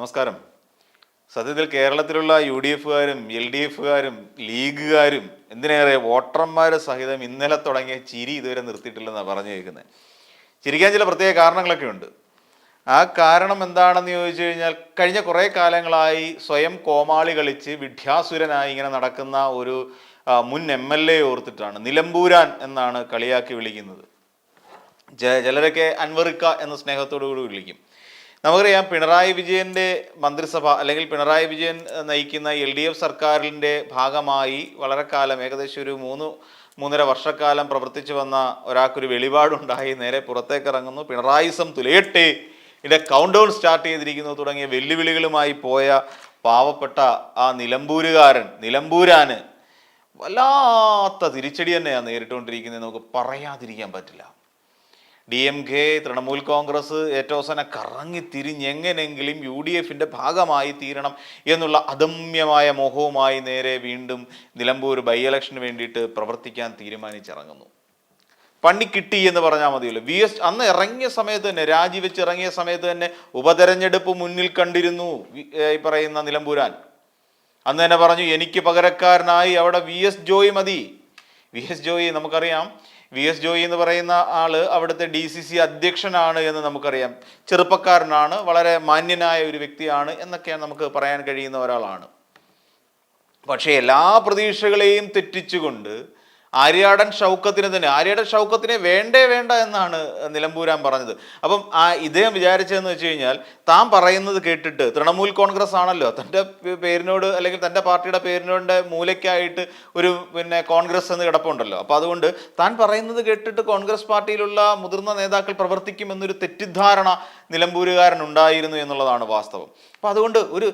നമസ്കാരം. സത്യത്തിൽ കേരളത്തിലുള്ള യു ഡി എഫുകാരും എൽ ഡി എഫുകാരും ലീഗുകാരും എന്തിനേറെ വോട്ടർമാർ സഹിതം ഇന്നലെ തുടങ്ങിയ ചിരി ഇതുവരെ നിർത്തിയിട്ടില്ലെന്നാണ് പറഞ്ഞു കേൾക്കുന്നത്. ചിരിക്കാൻ ചില പ്രത്യേക കാരണങ്ങളൊക്കെ ഉണ്ട്. ആ കാരണം എന്താണെന്ന് ചോദിച്ചു കഴിഞ്ഞാൽ കഴിഞ്ഞ കുറേ കാലങ്ങളായി സ്വയം കോമാളി കളിച്ച് വിഡ്ഢാസുരനായി ഇങ്ങനെ നടക്കുന്ന ഒരു മുൻ എം എൽ എ ഓർത്തിട്ടാണ് നിലമ്പൂരാൻ എന്നാണ് കളിയാക്കി വിളിക്കുന്നത്. ചിലരൊക്കെ അൻവറിക്ക എന്ന സ്നേഹത്തോടു കൂടി വിളിക്കും. നമുക്കറിയാം പിണറായി വിജയന്റെ മന്ത്രിസഭ അല്ലെങ്കിൽ പിണറായി വിജയൻ നയിക്കുന്ന എൽ ഡി എഫ് സർക്കാരിന്റെ ഭാഗമായി വളരെ കാലം ഏകദേശം ഒരു മൂന്ന് മൂന്നര വർഷക്കാലം പ്രവർത്തിച്ചു വന്ന ഒരാൾക്കൊരു വെളിപാടുണ്ടായി. നേരെ പുറത്തേക്ക് ഇറങ്ങുന്നു. പിണറായിസം തുലയട്ടെ. ഇതിന്റെ കൗണ്ട് ഡൗൺ സ്റ്റാർട്ട് ചെയ്തിരിക്കുന്നു. തുടങ്ങിയ വെല്ലുവിളികളുമായി പോയ പാവപ്പെട്ട ആ നിലമ്പൂരുകാരൻ നിലമ്പൂരാന് വല്ലാത്ത തിരിച്ചടി തന്നെയാണ് നേരിട്ടുകൊണ്ടിരിക്കുന്നത്. നമുക്ക് പറയാതിരിക്കാൻ പറ്റില്ല. D M K Trinamool Congress ഏറ്റവും കറങ്ങി തിരിഞ്ഞ് എങ്ങനെങ്കിലും യു ഡി എഫിന്റെ ഭാഗമായി തീരണം എന്നുള്ള അദമ്യമായ മോഹവുമായി നേരെ വീണ്ടും നിലമ്പൂർ ബൈ ഇലക്ഷന് വേണ്ടിയിട്ട് പ്രവർത്തിക്കാൻ തീരുമാനിച്ചിറങ്ങുന്നു. പണി കിട്ടി എന്ന് പറഞ്ഞാൽ മതിയല്ലോ. വി എസ് അന്ന് ഇറങ്ങിയ സമയത്ത് തന്നെ രാജിവെച്ച് ഇറങ്ങിയ സമയത്ത് തന്നെ ഉപതെരഞ്ഞെടുപ്പ് മുന്നിൽ കണ്ടിരുന്നു ഈ പറയുന്ന നിലമ്പൂരാൻ. അന്ന് തന്നെ പറഞ്ഞു എനിക്ക് പകരക്കാരനായി അവിടെ വി എസ് ജോയി മതി. വി എസ് ജോയി നമുക്കറിയാം വി എസ് ജോയി എന്ന് പറയുന്ന ആൾ അവിടുത്തെ ഡി സി സി അധ്യക്ഷനാണ് എന്ന് നമുക്കറിയാം. ചെറുപ്പക്കാരനാണ് വളരെ മാന്യനായ ഒരു വ്യക്തിയാണ് എന്നൊക്കെയാണ് നമുക്ക് പറയാൻ കഴിയുന്ന ഒരാളാണ്. പക്ഷേ എല്ലാ പ്രതീക്ഷകളെയും തെറ്റിച്ചുകൊണ്ട് ആര്യാടൻ ഷൗക്കത്തിന് തന്നെ ആര്യാടൻ ഷൗക്കത്തിനെ വേണ്ടേ വേണ്ട എന്നാണ് നിലമ്പൂരാൻ പറഞ്ഞത്. അപ്പം ആ ഇദ്ദേഹം വിചാരിച്ചതെന്ന് വെച്ച് കഴിഞ്ഞാൽ താൻ പറയുന്നത് കേട്ടിട്ട് തൃണമൂൽ കോൺഗ്രസ് ആണല്ലോ തന്റെ പേരിനോട് അല്ലെങ്കിൽ തന്റെ പാർട്ടിയുടെ പേരിനോട് മൂലയ്ക്കായിട്ട് ഒരു പിന്നെ കോൺഗ്രസ് എന്ന് കിടപ്പുണ്ടല്ലോ. അപ്പോൾ അതുകൊണ്ട് താൻ പറയുന്നത് കേട്ടിട്ട് കോൺഗ്രസ് പാർട്ടിയിലുള്ള മുതിർന്ന നേതാക്കൾ പ്രവർത്തിക്കുമെന്നൊരു തെറ്റിദ്ധാരണ നിലമ്പൂരുകാരൻ ഉണ്ടായിരുന്നു എന്നുള്ളതാണ് വാസ്തവം. അപ്പോൾ അതുകൊണ്ട് ഒരു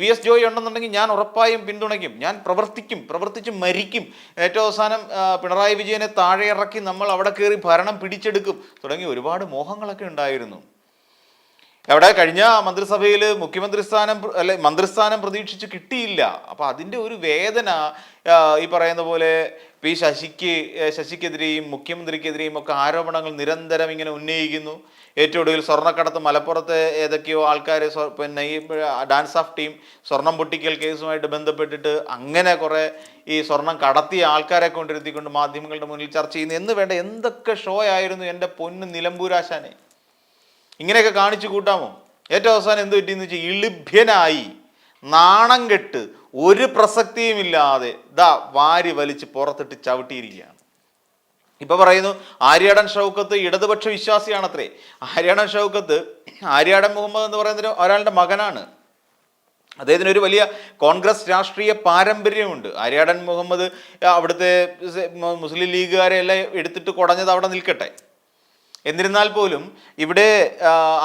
വി എസ് ജോയി ഉണ്ടെന്നുണ്ടെങ്കിൽ ഞാൻ ഉറപ്പായും പിന്തുണയ്ക്കും ഞാൻ പ്രവർത്തിക്കും പ്രവർത്തിച്ച് മരിക്കും ഏറ്റവും അവസാനം പിണറായി വിജയനെ താഴെ ഇറക്കി നമ്മൾ അവിടെ കയറി ഭരണം പിടിച്ചെടുക്കും. തുടങ്ങി ഒരുപാട് മോഹങ്ങളൊക്കെ ഉണ്ടായിരുന്നു. അവിടെ കഴിഞ്ഞ മന്ത്രിസഭയിൽ മുഖ്യമന്ത്രി സ്ഥാനം അല്ലെ മന്ത്രിസ്ഥാനം പ്രതീക്ഷിച്ച് കിട്ടിയില്ല. അപ്പൊ അതിന്റെ ഒരു വേദന ഈ പറയുന്ന പോലെ പി ശശിക്ക് ശശിക്കെതിരെയും മുഖ്യമന്ത്രിക്കെതിരെയും ഒക്കെ ആരോപണങ്ങൾ നിരന്തരം ഇങ്ങനെ ഉന്നയിക്കുന്നു. ഏറ്റവും ഒടുവിൽ സ്വർണക്കടത്ത് മലപ്പുറത്തെ ഏതൊക്കെയോ ആൾക്കാർ പിന്നെ ഈ ഡാൻസ് ഓഫ് ടീം സ്വർണം പൊട്ടിക്കൽ കേസുമായിട്ട് ബന്ധപ്പെട്ടിട്ട് അങ്ങനെ കുറേ ഈ സ്വർണം കടത്തിയ ആൾക്കാരെ കൊണ്ടിരുത്തിക്കൊണ്ട് മാധ്യമങ്ങളുടെ മുന്നിൽ ചർച്ച ചെയ്യുന്നു. എന്ന് വേണ്ട എന്തൊക്കെ ഷോ ആയിരുന്നു എന്റെ പൊന്ന് നിലമ്പൂരാശാനെ ഇങ്ങനെയൊക്കെ കാണിച്ചു കൂട്ടാമോ? ഏറ്റവും അവസാനം എന്ത് പറ്റിയെന്ന് വെച്ചാൽ ഇളിഭ്യനായി നാണം കെട്ട് ഒരു പ്രസക്തിയുമില്ലാതെ ദാ വാരി വലിച്ച് പുറത്തിട്ട് ചവിട്ടിയിരിക്കുകയാണ്. ഇപ്പൊ പറയുന്നു ആര്യാടൻ ഷൗക്കത്ത് ഇടതുപക്ഷ വിശ്വാസിയാണത്രേ. ആര്യാടൻ ഷൗക്കത്ത് ആര്യാടൻ മുഹമ്മദ് എന്ന് പറയുന്നതിന് ഒരാളുടെ മകനാണ്. അദ്ദേഹത്തിന് ഒരു വലിയ കോൺഗ്രസ് രാഷ്ട്രീയ പാരമ്പര്യമുണ്ട്. ആര്യാടൻ മുഹമ്മദ് അവിടുത്തെ മുസ്ലിം ലീഗുകാരെ എല്ലാം എടുത്തിട്ട് കുടഞ്ഞത് അവിടെ നിൽക്കട്ടെ. എന്നിരുന്നാൽ പോലും ഇവിടെ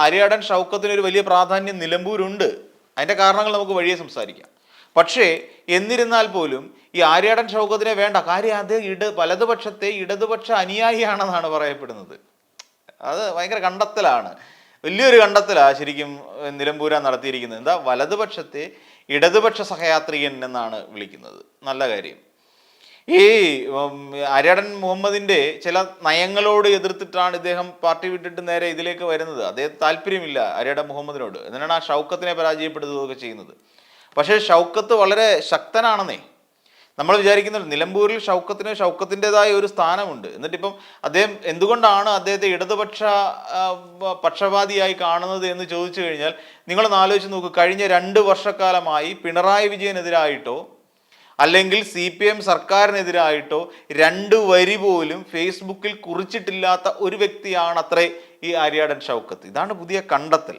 ആര്യാടൻ ഷൗക്കത്തിന് ഒരു വലിയ പ്രാധാന്യം നിലമ്പൂരുണ്ട്. അതിന്റെ കാരണങ്ങൾ നമുക്ക് വഴിയെ സംസാരിക്കാം. പക്ഷേ എന്നിരുന്നാൽ പോലും ഈ ആര്യാടൻ ഷൗക്കത്തിനെ വേണ്ട. കാര്യം അത് ഇട വലതുപക്ഷത്തെ ഇടതുപക്ഷ അനുയായിയാണെന്നാണ് പറയപ്പെടുന്നത്. അത് ഭയങ്കര കണ്ടെത്തലാണ്. വലിയൊരു കണ്ടെത്തലാണ് ശരിക്കും നിലമ്പൂരാ നിലമ്പൂരാൻ നടത്തിയിരിക്കുന്നത്. എന്താ? വലതുപക്ഷത്തെ ഇടതുപക്ഷ സഹയാത്രികൻ എന്നാണ് വിളിക്കുന്നത്. നല്ല കാര്യം. ഈ ഉം, ആര്യാടൻ മുഹമ്മദിന്റെ ചില നയങ്ങളോട് എതിർത്തിട്ടാണ് ഇദ്ദേഹം പാർട്ടി വിട്ടിട്ട് നേരെ ഇതിലേക്ക് വരുന്നത്. അദ്ദേഹം താല്പര്യമില്ല ആര്യാടൻ മുഹമ്മദിനോട്. എന്നാണ് ആ ഷൗക്കത്തിനെ പരാജയപ്പെടുത്തുകയൊക്കെ ചെയ്യുന്നത്. പക്ഷേ ഷൗക്കത്ത് വളരെ ശക്തനാണെന്നേ. നമ്മൾ വിചാരിക്കുന്നുണ്ട് നിലമ്പൂരിൽ ഷൗക്കത്തിന് ഷൗക്കത്തിന്റെതായ ഒരു സ്ഥാനമുണ്ട്. എന്നിട്ടിപ്പം അദ്ദേഹം എന്തുകൊണ്ടാണ് അദ്ദേഹത്തെ ഇടതുപക്ഷ പക്ഷപാതിയായി കാണുന്നത് എന്ന് ചോദിച്ചു കഴിഞ്ഞാൽ നിങ്ങളൊന്ന് ആലോചിച്ച് നോക്കൂ കഴിഞ്ഞ രണ്ട് വർഷക്കാലമായി പിണറായി വിജയനെതിരായിട്ടോ അല്ലെങ്കിൽ സി പി എം സർക്കാരിനെതിരായിട്ടോ രണ്ട് വരി പോലും ഫേസ്ബുക്കിൽ കുറിച്ചിട്ടില്ലാത്ത ഒരു വ്യക്തിയാണ് അത്രേ ഈ ആര്യാടൻ ഷൗക്കത്ത്. ഇതാണ് പുതിയ കണ്ടെത്തൽ.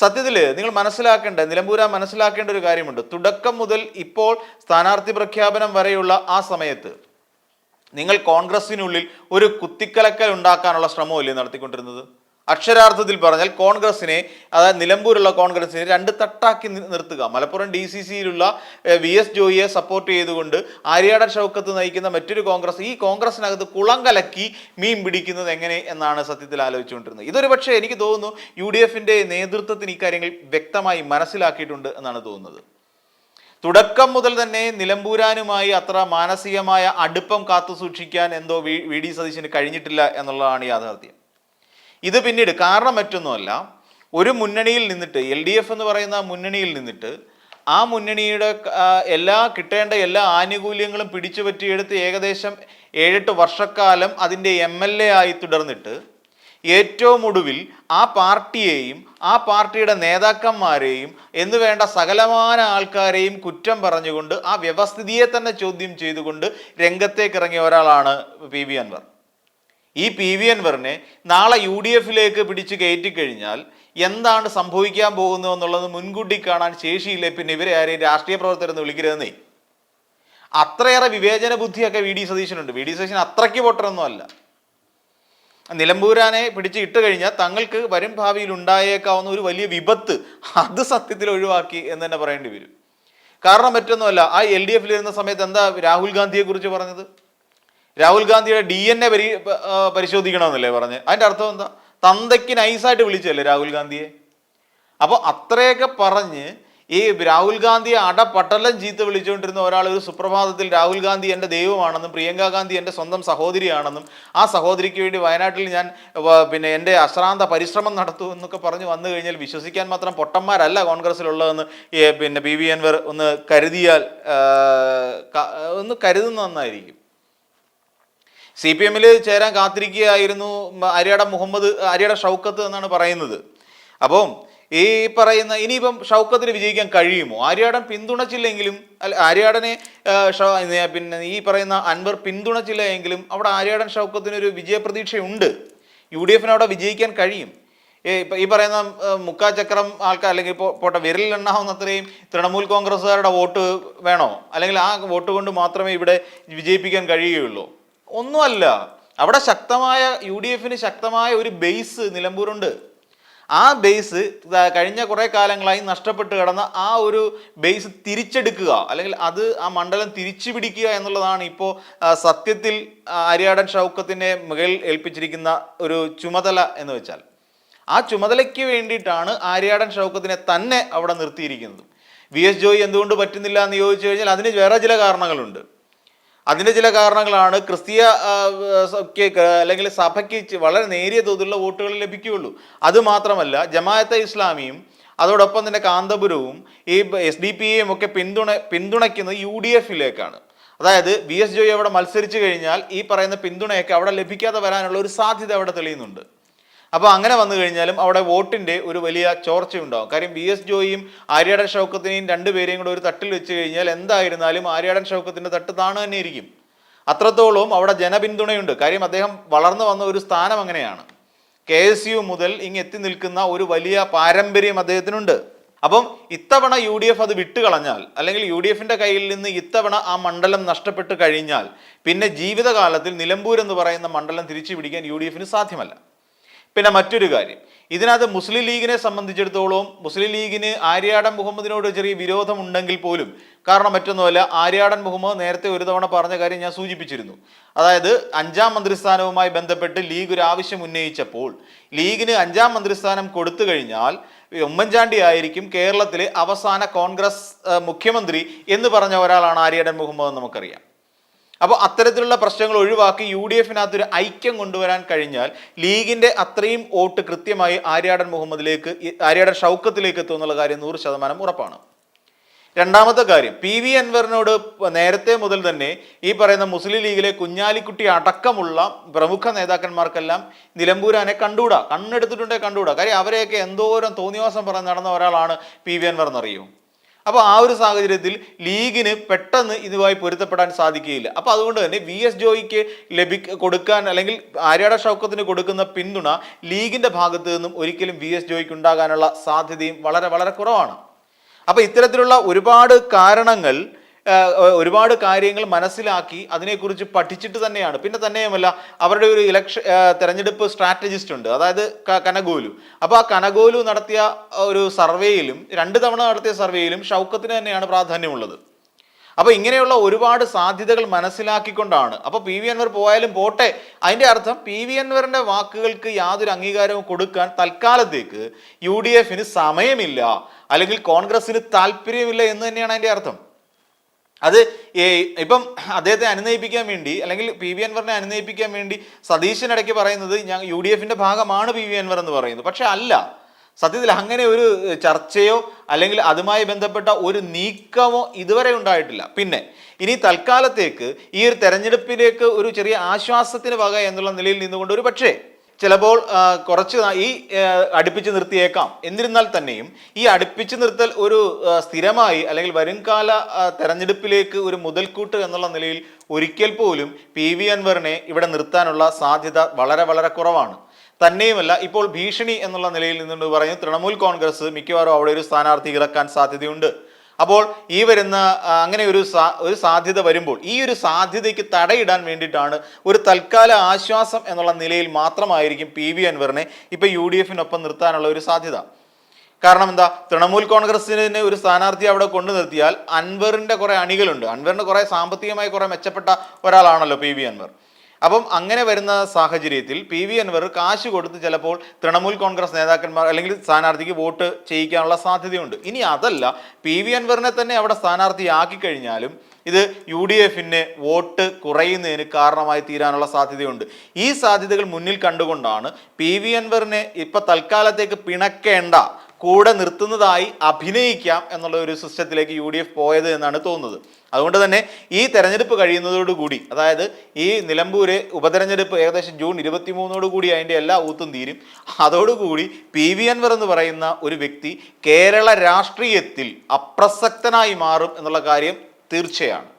സത്യത്തിൽ നിങ്ങൾ മനസ്സിലാക്കേണ്ട നിലമ്പൂര മനസ്സിലാക്കേണ്ട ഒരു കാര്യമുണ്ട്. തുടക്കം മുതൽ ഇപ്പോൾ സ്ഥാനാർത്ഥി പ്രഖ്യാപനം വരെയുള്ള ആ സമയത്ത് നിങ്ങൾ കോൺഗ്രസിനുള്ളിൽ ഒരു കുത്തിക്കലക്കൽ ഉണ്ടാക്കാനുള്ള ശ്രമമല്ലേ നടത്തിക്കൊണ്ടിരുന്നത്? അക്ഷരാർത്ഥത്തിൽ പറഞ്ഞാൽ കോൺഗ്രസിനെ അതായത് നിലമ്പൂരുള്ള കോൺഗ്രസിനെ രണ്ട് തട്ടാക്കി നിർത്തുക. മലപ്പുറം ഡി സി സിയിലുള്ള വി എസ് ജോയിയെ സപ്പോർട്ട് ചെയ്തുകൊണ്ട് ആര്യാടൻ ഷൗക്കത്ത് നയിക്കുന്ന മറ്റൊരു കോൺഗ്രസ് ഈ കോൺഗ്രസിനകത്ത് കുളം കലക്കി മീൻ പിടിക്കുന്നത് എങ്ങനെ എന്നാണ് സത്യത്തിൽ ആലോചിച്ചുകൊണ്ടിരുന്നത്. ഇതൊരു പക്ഷേ എനിക്ക് തോന്നുന്നു യു ഡി എഫിന്റെ നേതൃത്വത്തിന് ഇക്കാര്യങ്ങൾ വ്യക്തമായി മനസ്സിലാക്കിയിട്ടുണ്ട് എന്നാണ് തോന്നുന്നത്. തുടക്കം മുതൽ തന്നെ നിലമ്പൂരാനുമായി അത്ര മാനസികമായ അടുപ്പം കാത്തു സൂക്ഷിക്കാൻ എന്തോ വി ഡി സതീശന് കഴിഞ്ഞിട്ടില്ല എന്നുള്ളതാണ് യാഥാർത്ഥ്യം. ഇത് പിന്നീട് കാരണം മറ്റൊന്നുമല്ല. ഒരു മുന്നണിയിൽ നിന്നിട്ട് എൽ ഡി എഫ് എന്ന് പറയുന്ന മുന്നണിയിൽ നിന്നിട്ട് ആ മുന്നണിയുടെ എല്ലാ കിട്ടേണ്ട എല്ലാ ആനുകൂല്യങ്ങളും പിടിച്ചു പറ്റിയെടുത്ത് ഏകദേശം ഏഴെട്ട് വർഷക്കാലം അതിന്റെ എം എൽ എ ആയി തുടർന്നിട്ട് ഏറ്റവും ഒടുവിൽ ആ പാർട്ടിയെയും ആ പാർട്ടിയുടെ നേതാക്കന്മാരെയും എന്നുവേണ്ട സകലമാന ആൾക്കാരെയും കുറ്റം പറഞ്ഞുകൊണ്ട് ആ വ്യവസ്ഥിതിയെ തന്നെ ചോദ്യം ചെയ്തുകൊണ്ട് രംഗത്തേക്ക് ഇറങ്ങിയ ഒരാളാണ് പി വി അൻവർ. ഈ പി വി അൻവറിനെ നാളെ യു ഡി എഫിലേക്ക് പിടിച്ച് കയറ്റിക്കഴിഞ്ഞാൽ എന്താണ് സംഭവിക്കാൻ പോകുന്നത് എന്നുള്ളത് മുൻകൂട്ടി കാണാൻ ശേഷിയില്ലേ? പിന്നെ ഇവരെ ആരെയും രാഷ്ട്രീയ പ്രവർത്തകരെന്ന് വിളിക്കരുതെന്നേ. അത്രയേറെ വിവേചന ബുദ്ധിയൊക്കെ വി ഡി സതീശനുണ്ട്. വി ഡി സതീശൻ അത്രയ്ക്ക് പൊട്ടറൊന്നും നിലമ്പൂരാനെ പിടിച്ച് ഇട്ട് കഴിഞ്ഞാൽ തങ്ങൾക്ക് വരും ഭാവിയിൽ ഉണ്ടായേക്കാവുന്ന ഒരു വലിയ വിപത്ത് അത് സത്യത്തിൽ ഒഴിവാക്കി എന്ന് തന്നെ പറയേണ്ടി വരും. കാരണം മറ്റൊന്നുമല്ല ആ എൽ ഡി എഫിലിരുന്ന സമയത്ത് എന്താ രാഹുൽ ഗാന്ധിയെക്കുറിച്ച് പറഞ്ഞത്? രാഹുൽ ഗാന്ധിയുടെ ഡി എൻ എ പരി പരിശോധിക്കണമെന്നല്ലേ പറഞ്ഞ്? അതിന്റെ അർത്ഥം എന്താ? തന്തയ്ക്ക് നൈസായിട്ട് വിളിച്ചല്ലേ രാഹുൽ ഗാന്ധിയെ? അപ്പോൾ അത്രയൊക്കെ പറഞ്ഞ് ഈ രാഹുൽ ഗാന്ധിയെ അടപട്ടലം ചീത്ത വിളിച്ചുകൊണ്ടിരുന്ന ഒരാൾ ഒരു സുപ്രഭാതത്തിൽ രാഹുൽ ഗാന്ധി എന്റെ ദൈവമാണെന്നും പ്രിയങ്ക ഗാന്ധി എന്റെ സ്വന്തം സഹോദരിയാണെന്നും ആ സഹോദരിക്ക് വേണ്ടി വയനാട്ടിൽ ഞാൻ പിന്നെ എന്റെ അശ്രാന്ത പരിശ്രമം നടത്തും എന്നൊക്കെ പറഞ്ഞു വന്നു കഴിഞ്ഞാൽ വിശ്വസിക്കാൻ മാത്രം പൊട്ടന്മാരല്ല കോൺഗ്രസ്സിലുള്ളതെന്ന് പിന്നെ പി വി അൻവർ ഒന്ന് കരുതിയാൽ ഒന്ന് കരുതുന്ന നന്നായിരിക്കും. സി പി എമ്മിൽ ചേരാൻ കാത്തിരിക്കുകയായിരുന്നു അരിയട മുഹമ്മദ് അരിയട ഷൗക്കത്ത് എന്നാണ് പറയുന്നത്. അപ്പം ഈ പറയുന്ന ഇനിയിപ്പം ഷൗക്കത്തിന് വിജയിക്കാൻ കഴിയുമോ? ആര്യാടൻ പിന്തുണച്ചില്ലെങ്കിലും അല്ല ആര്യാടനെ പിന്നെ ഈ പറയുന്ന അൻവർ പിന്തുണച്ചില്ല എങ്കിലും അവിടെ ആര്യാടൻ ഷൗക്കത്തിന് ഒരു വിജയപ്രതീക്ഷയുണ്ട്. യു ഡി എഫിന് അവിടെ വിജയിക്കാൻ കഴിയും. ഈ പറയുന്ന മുക്കാ ചക്രം ആൾക്കാർ അല്ലെങ്കിൽ ഇപ്പോൾ പോട്ടെ വിരലിൽ എണ്ണാവുന്നത്രയും തൃണമൂൽ കോൺഗ്രസ്സുകാരുടെ വോട്ട് വേണോ? അല്ലെങ്കിൽ ആ വോട്ട് കൊണ്ട് മാത്രമേ ഇവിടെ വിജയിപ്പിക്കാൻ കഴിയുകയുള്ളൂ. ഒന്നുമല്ല. അവിടെ ശക്തമായ യു ഡി എഫിന് ശക്തമായ ഒരു ബേസ് നിലമ്പൂരുണ്ട്. ആ ബേസ് കഴിഞ്ഞ കുറേ കാലങ്ങളായി നഷ്ടപ്പെട്ട് കിടന്ന ആ ഒരു ബേസ് തിരിച്ചെടുക്കുക അല്ലെങ്കിൽ അത് ആ മണ്ഡലം തിരിച്ചു പിടിക്കുക എന്നുള്ളതാണ് ഇപ്പോൾ സത്യത്തിൽ അരിയാടൻ ഷൗക്കത്തിന്റെ മുകളിൽ ഏൽപ്പിച്ചിരിക്കുന്ന ഒരു ചുമതല എന്ന് വെച്ചാൽ. ആ ചുമതലയ്ക്ക് വേണ്ടിയിട്ടാണ് ആര്യാടൻ ഷൗക്കത്തിനെ തന്നെ അവിടെ നിർത്തിയിരിക്കുന്നത്. വി എസ് ജോയി എന്തുകൊണ്ട് പറ്റുന്നില്ല എന്ന് ചോദിച്ചു കഴിഞ്ഞാൽ അതിന് വേറെ ചില കാരണങ്ങളുണ്ട്. അതിന്റെ ചില കാരണങ്ങളാണ് ക്രിസ്തീയ അല്ലെങ്കിൽ സഭയ്ക്ക് വളരെ നേരിയ തോതിലുള്ള വോട്ടുകൾ ലഭിക്കുകയുള്ളൂ. അതുമാത്രമല്ല ജമാഅത്തെ ഇസ്ലാമിയും അതോടൊപ്പം തന്നെ കാന്തപുരവും ഈ എസ് ഡി പി എയും ഒക്കെ പിന്തുണ പിന്തുണയ്ക്കുന്നത് യു ഡി എഫിലേക്കാണ്. അതായത് വി എസ് ജോയി അവിടെ മത്സരിച്ചു കഴിഞ്ഞാൽ ഈ പറയുന്ന പിന്തുണയൊക്കെ അവിടെ ലഭിക്കാതെ വരാനുള്ള ഒരു സാധ്യത അവിടെ തെളിയുന്നുണ്ട്. അപ്പോൾ അങ്ങനെ വന്നു കഴിഞ്ഞാലും അവിടെ വോട്ടിന്റെ ഒരു വലിയ ചോർച്ചയുണ്ടാകും കാര്യം വി എസ് ജോയിയും ആര്യാടൻ ഷൗക്കത്തിനെയും രണ്ടുപേരെയും കൂടെ ഒരു തട്ടിൽ വെച്ച് കഴിഞ്ഞാൽ എന്തായിരുന്നാലും ആര്യാടൻ ഷൗക്കത്തിന്റെ തട്ട് താണു തന്നെ ഇരിക്കും. അത്രത്തോളം അവിടെ ജനപിന്തുണയുണ്ട്. കാര്യം അദ്ദേഹം വളർന്നു വന്ന ഒരു സ്ഥാനം അങ്ങനെയാണ്. കെ എസ് യു മുതൽ ഇങ്ങ് എത്തി നിൽക്കുന്ന ഒരു വലിയ പാരമ്പര്യം അദ്ദേഹത്തിനുണ്ട്. അപ്പം ഇത്തവണ യു ഡി എഫ് അത് വിട്ടുകളഞ്ഞാൽ അല്ലെങ്കിൽ യു ഡി എഫിന്റെ കയ്യിൽ നിന്ന് ഇത്തവണ ആ മണ്ഡലം നഷ്ടപ്പെട്ട് കഴിഞ്ഞാൽ പിന്നെ ജീവിതകാലത്തിൽ നിലമ്പൂർ എന്ന് പറയുന്ന മണ്ഡലം തിരിച്ചു പിടിക്കാൻ യു ഡി എഫിന് സാധ്യമല്ല. പിന്നെ മറ്റൊരു കാര്യം. ഇതിനകത്ത് മുസ്ലിം ലീഗിനെ സംബന്ധിച്ചിടത്തോളം മുസ്ലിം ലീഗിന് ആര്യാടൻ മുഹമ്മദിനോട് ചെറിയ വിരോധമുണ്ടെങ്കിൽ പോലും കാരണം മറ്റൊന്നുമല്ല ആര്യാടൻ മുഹമ്മദ് നേരത്തെ ഒരു തവണ പറഞ്ഞ കാര്യം ഞാൻ സൂചിപ്പിച്ചിരുന്നു. അതായത് അഞ്ചാം മന്ത്രിസ്ഥാനവുമായി ബന്ധപ്പെട്ട് ലീഗ് ഒരു ആവശ്യം ഉന്നയിച്ചപ്പോൾ ലീഗിന് അഞ്ചാം മന്ത്രിസ്ഥാനം കൊടുത്തു കഴിഞ്ഞാൽ ഉമ്മൻചാണ്ടി ആയിരിക്കും കേരളത്തിലെ അവസാന കോൺഗ്രസ് മുഖ്യമന്ത്രി എന്ന് പറഞ്ഞ ഒരാളാണ് ആര്യാടൻ മുഹമ്മദ് നമുക്കറിയാം. അപ്പോൾ അത്തരത്തിലുള്ള പ്രശ്നങ്ങൾ ഒഴിവാക്കി യു ഡി എഫിനകത്ത് ഒരു ഐക്യം കൊണ്ടുവരാൻ കഴിഞ്ഞാൽ ലീഗിന്റെ അത്രയും വോട്ട് കൃത്യമായി ആര്യാടൻ മുഹമ്മദിലേക്ക് ആര്യാടൻ ഷൗക്കത്തിലേക്ക് എത്തും എന്നുള്ള കാര്യം നൂറ് ശതമാനം ഉറപ്പാണ്. രണ്ടാമത്തെ കാര്യം പി വി അൻവറിനോട് നേരത്തെ മുതൽ തന്നെ ഈ പറയുന്ന മുസ്ലിം ലീഗിലെ കുഞ്ഞാലിക്കുട്ടി അടക്കമുള്ള പ്രമുഖ നേതാക്കന്മാർക്കെല്ലാം നിലമ്പൂരാനെ കണ്ടുകൂടാ? കണ്ണെടുത്തിട്ടുണ്ടേ കണ്ടുകൂടാ? കാര്യം അവരെയൊക്കെ എന്തോരം തോന്നിവാസം പറഞ്ഞ് നടന്ന ഒരാളാണ് പി വി അൻവർ എന്നറിയോ അപ്പോൾ ആ ഒരു സാഹചര്യത്തിൽ ലീഗിന് പെട്ടെന്ന് ഇതുമായി പൊരുത്തപ്പെടാൻ സാധിക്കുകയില്ല. അപ്പോൾ അതുകൊണ്ട് തന്നെ വി എസ് ജോയിക്ക് ലഭി കൊടുക്കാൻ അല്ലെങ്കിൽ ആര്യാട ഷൗക്കത്തിന് കൊടുക്കുന്ന പിന്തുണ ലീഗിന്റെ ഭാഗത്തു നിന്നും ഒരിക്കലും വി എസ് ജോയിക്ക് ഉണ്ടാകാനുള്ള സാധ്യതയും വളരെ വളരെ കുറവാണ്. അപ്പോൾ ഇത്തരത്തിലുള്ള ഒരുപാട് കാരണങ്ങൾ ഒരുപാട് കാര്യങ്ങൾ മനസ്സിലാക്കി അതിനെക്കുറിച്ച് പഠിച്ചിട്ട് തന്നെയാണ്. പിന്നെ തന്നെയുമല്ല അവരുടെ ഒരു ഇലക്ഷൻ തെരഞ്ഞെടുപ്പ് സ്ട്രാറ്റജിസ്റ്റ് ഉണ്ട്. അതായത് കനഗോലു അപ്പോൾ ആ കനഗോലു നടത്തിയ ഒരു സർവേയിലും രണ്ട് തവണ നടത്തിയ സർവേയിലും ഷൗക്കത്തിന് തന്നെയാണ് പ്രാധാന്യമുള്ളത്. അപ്പോൾ ഇങ്ങനെയുള്ള ഒരുപാട് സാധ്യതകൾ മനസ്സിലാക്കിക്കൊണ്ടാണ്. അപ്പോൾ പി വി അൻവർ പോയാലും പോട്ടെ. അതിന്റെ അർത്ഥം പി വി അൻവറിന്റെ വാക്കുകൾക്ക് യാതൊരു അംഗീകാരവും കൊടുക്കാൻ തൽക്കാലത്തേക്ക് യു ഡി എഫിന് സമയമില്ല. അല്ലെങ്കിൽ കോൺഗ്രസിന് താല്പര്യമില്ല എന്ന് തന്നെയാണ് അതിന്റെ അർത്ഥം. അത് ഇപ്പം അദ്ദേഹത്തെ അനുനയിപ്പിക്കാൻ വേണ്ടി അല്ലെങ്കിൽ പി വി അൻവറിനെ അനുനയിപ്പിക്കാൻ വേണ്ടി സതീശൻ ഇടയ്ക്ക് പറയുന്നത് ഞാൻ യു ഡി എഫിന്റെ ഭാഗമാണ് പി വി അൻവർ എന്ന് പറയുന്നത്. പക്ഷെ അല്ല. സത്യത്തിൽ അങ്ങനെ ഒരു ചർച്ചയോ അല്ലെങ്കിൽ അതുമായി ബന്ധപ്പെട്ട ഒരു നീക്കമോ ഇതുവരെ ഉണ്ടായിട്ടില്ല. പിന്നെ ഇനി തൽക്കാലത്തേക്ക് ഈ ഒരു തെരഞ്ഞെടുപ്പിലേക്ക് ഒരു ചെറിയ ആശ്വാസത്തിന് വക എന്നുള്ള നിലയിൽ നിന്നുകൊണ്ട് ഒരു പക്ഷേ ചിലപ്പോൾ കുറച്ച് ഈ അടുപ്പിച്ച് നിർത്തിയേക്കാം. എന്നിരുന്നാൽ തന്നെയും ഈ അടുപ്പിച്ച് നിർത്തൽ ഒരു സ്ഥിരമായി അല്ലെങ്കിൽ വരുംകാല തെരഞ്ഞെടുപ്പിലേക്ക് ഒരു മുതൽക്കൂട്ട് എന്നുള്ള നിലയിൽ ഒരിക്കൽ പോലും പി വി അൻവറിനെ ഇവിടെ നിർത്താനുള്ള സാധ്യത വളരെ വളരെ കുറവാണ്. തന്നെയുമല്ല ഇപ്പോൾ ഭീഷണി എന്നുള്ള നിലയിൽ നിന്നുകൊണ്ട് പറയുന്നു തൃണമൂൽ കോൺഗ്രസ് മിക്കവാറും അവിടെ ഒരു സ്ഥാനാർത്ഥി ഇറക്കാൻ സാധ്യതയുണ്ട്. അപ്പോൾ ഈ വരുന്ന അങ്ങനെ ഒരു സാ- ഒരു സാധ്യത വരുമ്പോൾ ഈ ഒരു സാധ്യതയ്ക്ക് തടയിടാൻ വേണ്ടിയിട്ടാണ് ഒരു തൽക്കാല ആശ്വാസം എന്നുള്ള നിലയിൽ മാത്രമായിരിക്കും പി വി അൻവറിനെ ഇപ്പൊ യു ഡി എഫിനൊപ്പം നിർത്താനുള്ള ഒരു സാധ്യത. കാരണം എന്താ? തൃണമൂൽ കോൺഗ്രസിന് ഒരു സ്ഥാനാർത്ഥി അവിടെ കൊണ്ടു നിർത്തിയാൽ അൻവറിന്റെ കുറേ അണികളുണ്ട്. അൻവറിന് കുറേ സാമ്പത്തികമായി കുറേ മെച്ചപ്പെട്ട ഒരാളാണല്ലോ പി വി അൻവർ. അപ്പം അങ്ങനെ വരുന്ന സാഹചര്യത്തിൽ പി വി അൻവർ കാശ് കൊടുത്ത് ചിലപ്പോൾ തൃണമൂൽ കോൺഗ്രസ് നേതാക്കന്മാർ അല്ലെങ്കിൽ സ്ഥാനാർത്ഥിക്ക് വോട്ട് ചെയ്യിക്കാനുള്ള സാധ്യതയുണ്ട്. ഇനി അതല്ല പി വി അൻവറിനെ തന്നെ അവിടെ സ്ഥാനാർത്ഥിയാക്കി കഴിഞ്ഞാലും ഇത് യു ഡി എഫിന് വോട്ട് കുറയുന്നതിന് കാരണമായി തീരാനുള്ള സാധ്യതയുണ്ട്. ഈ സാധ്യതകൾ മുന്നിൽ കണ്ടുകൊണ്ടാണ് പി വി അൻവറിനെ ഇപ്പം തൽക്കാലത്തേക്ക് പിണക്കേണ്ട കൂടെ നിർത്തുന്നതായി അഭിനയിക്കാം എന്നുള്ള ഒരു സിസ്റ്റത്തിലേക്ക് യു ഡി എഫ് പോയത് എന്നാണ് തോന്നുന്നത്. അതുകൊണ്ട് തന്നെ ഈ തെരഞ്ഞെടുപ്പ് കഴിയുന്നതോടുകൂടി അതായത് ഈ നിലമ്പൂര് ഉപതെരഞ്ഞെടുപ്പ് ഏകദേശം ജൂൺ ഇരുപത്തി മൂന്നോട് കൂടി അതിന്റെ എല്ലാ ഊത്തും തീരും. അതോടുകൂടി പി വി അൻവർ എന്ന് പറയുന്ന ഒരു വ്യക്തി കേരള രാഷ്ട്രീയത്തിൽ അപ്രസക്തനായി മാറും എന്നുള്ള കാര്യം തീർച്ചയാണ്.